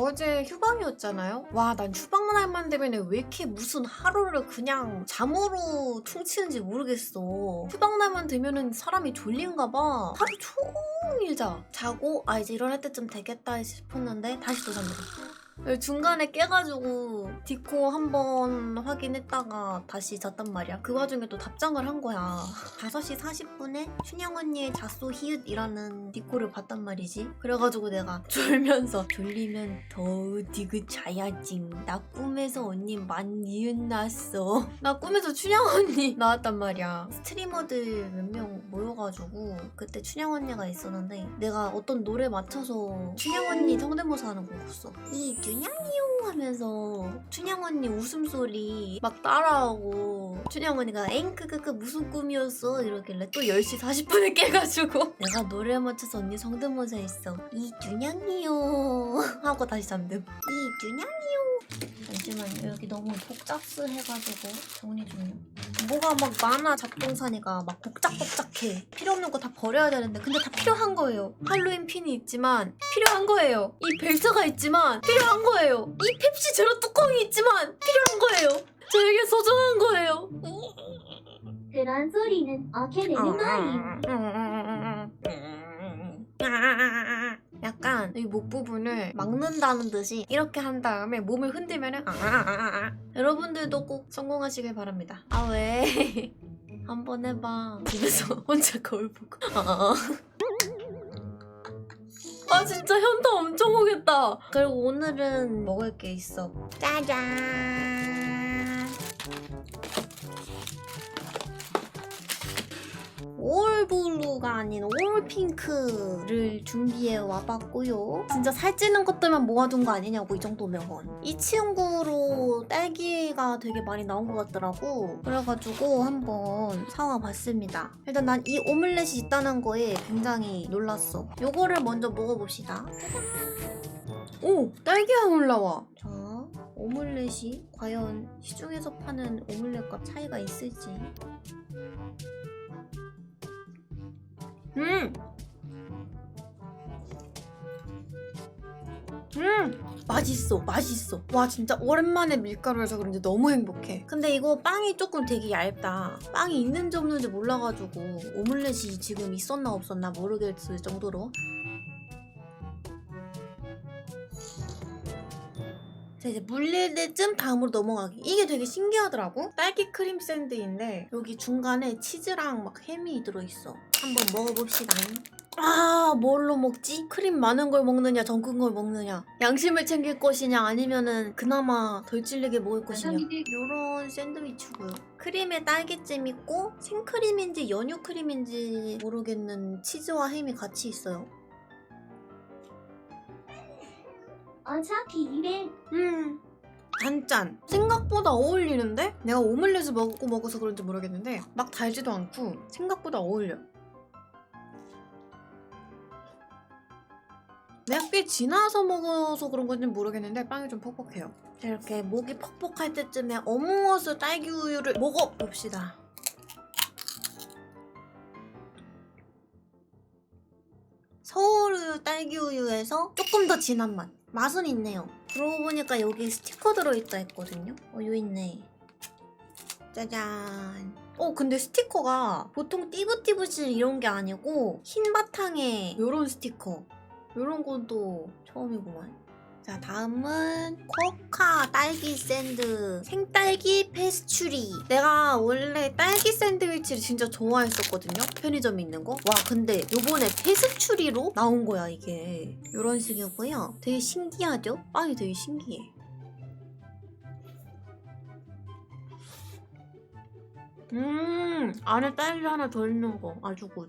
어제 휴방이었잖아요? 와, 난 휴방 날만 되면 왜 이렇게 무슨 하루를 그냥 잠으로 퉁치는지 모르겠어. 휴방 날만 되면은 사람이 졸린가 봐. 하루 종일 자. 자고, 아, 이제 일어날 때쯤 되겠다 싶었는데, 다시 또 잠들어. 중간에 깨가지고 디코 한 번 확인했다가 다시 잤단 말이야. 그 와중에 또 답장을 한 거야. 5시 40분에 춘영 언니의 자소 히읗이라는 디코를 봤단 말이지. 그래가지고 내가 졸면서 졸리면 더 디귿자야지 나 꿈에서 언니 만이은 났어. 나 꿈에서 춘영 언니 나왔단 말이야. 스트리머들 몇 명 모여가지고 그때 춘영 언니가 있었는데 내가 어떤 노래 맞춰서 춘영 언니 성대모사 하는 거 봤어. 이 균양이요 하면서 춘향 언니 웃음소리 막 따라하고 춘향 언니가 앵크크크 무슨 꿈이었어? 이러길래 또 10시 40분에 깨가지고 내가 노래에 맞춰서 언니 성대모사 했어. 이 균양이요. 하고 다시 잠듬 이 균양이요. 잠시만요. 여기 너무 복잡스해가지고 정리 좀요. 뭐가 막 많아 작동사니가 막 복작복작해. 필요 없는 거 다 버려야 되는데 근데 다 필요한 거예요. 할로윈 핀이 있지만 필요한 거예요. 이 벨트가 있지만 필요한 거예요. 이 펩시 제로 뚜껑이 있지만 필요한 거예요. 저에게 소중한 거예요. 그런 소리는 어케 되는 거임. 약간 이 목 부분을 막는다는 듯이 이렇게 한 다음에 몸을 흔들면은 아아아아 여러분들도 꼭 성공하시길 바랍니다. 아 왜? 한번 해봐. 집에서 혼자 거울 보고. 아. 아 진짜 현타 엄청 오겠다. 그리고 오늘은 먹을 게 있어. 짜잔. 핑크가 아닌 올핑크를 준비해 와봤고요. 진짜 살찌는 것들만 모아둔 거 아니냐고 이 정도면. 이 친구로 딸기가 되게 많이 나온 것 같더라고. 그래가지고 한번 사와봤습니다. 일단 난 이 오믈렛이 있다는 거에 굉장히 놀랐어. 요거를 먼저 먹어봅시다. 오! 딸기가 올라와! 자, 오믈렛이 과연 시중에서 파는 오믈렛과 차이가 있을지. 음! 음! 맛있어, 맛있어. 와, 진짜 오랜만에 밀가루여서 그런지 너무 행복해. 근데 이거 빵이 조금 되게 얇다. 빵이 있는지 없는지 몰라가지고 오믈렛이 지금 있었나 없었나 모르겠을 정도로. 자 이제 물릴 때쯤 다음으로 넘어가기 이게 되게 신기하더라고 딸기 크림 샌드인데 여기 중간에 치즈랑 막 햄이 들어있어 한번 먹어봅시다. 아 뭘로 먹지? 크림 많은 걸 먹느냐 적은 걸 먹느냐? 양심을 챙길 것이냐 아니면은 그나마 덜 찔리게 먹을 것이냐? 요런 샌드위치고요. 크림에 딸기잼 있고 생크림인지 연유크림인지 모르겠는 치즈와 햄이 같이 있어요. 어차피 이래 음. 단짠. 생각보다 어울리는데? 내가 오믈렛을 먹고 먹어서 그런지 모르겠는데 막 달지도 않고 생각보다 어울려. 내가 꽤 지나서 먹어서 그런 건지 모르겠는데 빵이 좀 퍽퍽해요. 이렇게 목이 퍽퍽할 때쯤에 어묵어스 딸기 우유를 먹어봅시다. 서울 딸기 우유에서 조금 더 진한 맛. 맛은 있네요. 그러고 보니까 여기 스티커 들어있다 했거든요? 어, 요 있네. 짜잔. 어 근데 스티커가 보통 띠부띠부신 이런 게 아니고 흰 바탕에 요런 스티커 이런 것도 처음이구만. 자 다음은 코카 딸기 샌드. 생딸기 페스츄리. 내가 원래 딸기 샌드위치를 진짜 좋아했었거든요? 편의점에 있는 거와 근데 요번에 페스츄리로 나온 거야 이게. 이런 식이고요. 되게 신기하죠? 빵이 되게 신기해. 음 안에 딸기 하나 더 있는 거. 아주 굿.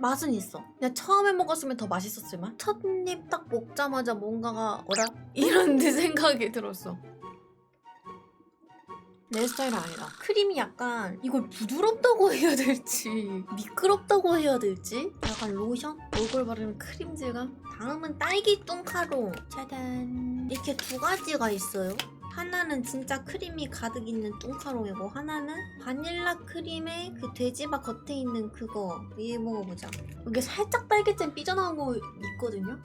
맛은 있어. 그냥 처음에 먹었으면 더 맛있었지만 첫 입 딱 먹자마자 뭔가가 어라? 이런 데 생각이 들었어. 내 스타일은 아니다. 크림이 약간 이걸 부드럽다고 해야 될지 미끄럽다고 해야 될지 약간 로션? 얼굴 바르는 크림 질감? 다음은 딸기 뚱카롱 짜잔 이렇게 두 가지가 있어요. 하나는 진짜 크림이 가득 있는 뚱카롱이고 하나는 바닐라 크림에 그 돼지바 겉에 있는 그거 위에 먹어보자. 이게 살짝 딸기잼 삐져나온 거 있거든요.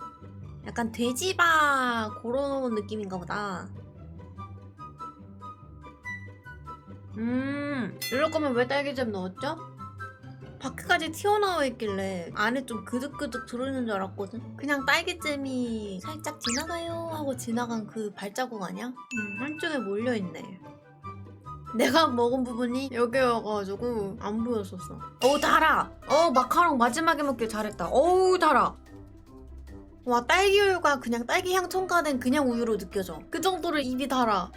약간 돼지바 그런 느낌인가 보다. 음, 이럴 거면 왜 딸기잼 넣었죠? 밖에까지 튀어나와 있길래 안에 좀 그득그득 들어있는 줄 알았거든? 그냥 딸기잼이 살짝 지나가요 하고 지나간 그 발자국 아니야? 음, 한쪽에 몰려있네. 내가 먹은 부분이 여기여가지고 안 보였었어. 어우, 달아! 어, 마카롱 마지막에 먹길 잘했다. 어우, 달아! 와, 딸기 우유가 그냥 딸기 향 첨가된 그냥 우유로 느껴져. 그 정도로 입이 달아.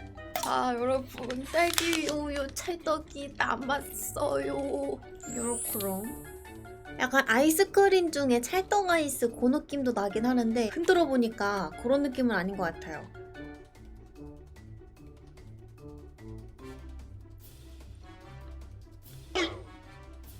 아 여러분 딸기 우유 찰떡이 남았어요. 요렇게럼 약간 아이스크림 중에 찰떡 아이스 그 느낌도 나긴 하는데 흔들어 보니까 그런 느낌은 아닌 것 같아요.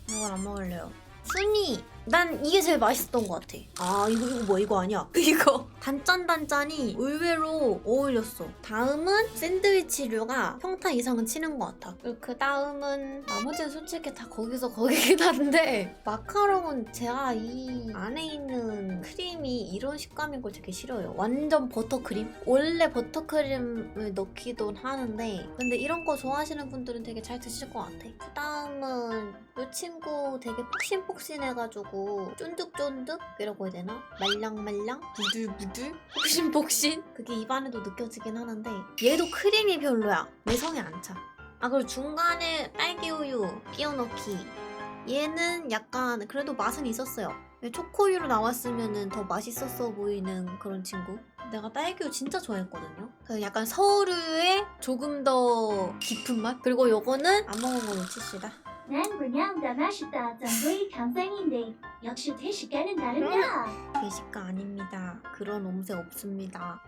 이건 안 먹을래요. 순이 난 이게 제일 맛있었던 것 같아. 아 이거 이거 뭐 이거 아니야? 이거 단짠 단짠이 의외로 어울렸어. 다음은 샌드위치류가 평타 이상은 치는 것 같아. 그 다음은 나머지는 솔직히 다 거기서 거기긴 한데 마카롱은 제가 이 안에 있는 크림이 이런 식감인 걸 되게 싫어요. 완전 버터크림? 원래 버터크림을 넣기도 하는데 근데 이런 거 좋아하시는 분들은 되게 잘 드실 것 같아. 그 다음은 이 친구 되게 폭신폭신해가지고 쫀득쫀득? 이라고 해야 되나? 말랑말랑? 부들부들? 폭신폭신? 그게 입안에도 느껴지긴 하는데 얘도 크림이 별로야. 내 성에 안 차. 아 그리고 중간에 딸기우유 끼워 넣기 얘는 약간 그래도 맛은 있었어요. 초코우유로 나왔으면 더 맛있었어 보이는 그런 친구. 내가 딸기우유 진짜 좋아했거든요. 그 약간 서울우유의 조금 더 깊은 맛? 그리고 요거는 안 먹어보는 치시다. 난 그냥 다 맛있다 정도의 감상인데 역시 대식가는 다르다 배식가 아닙니다. 그런 옴새 없습니다.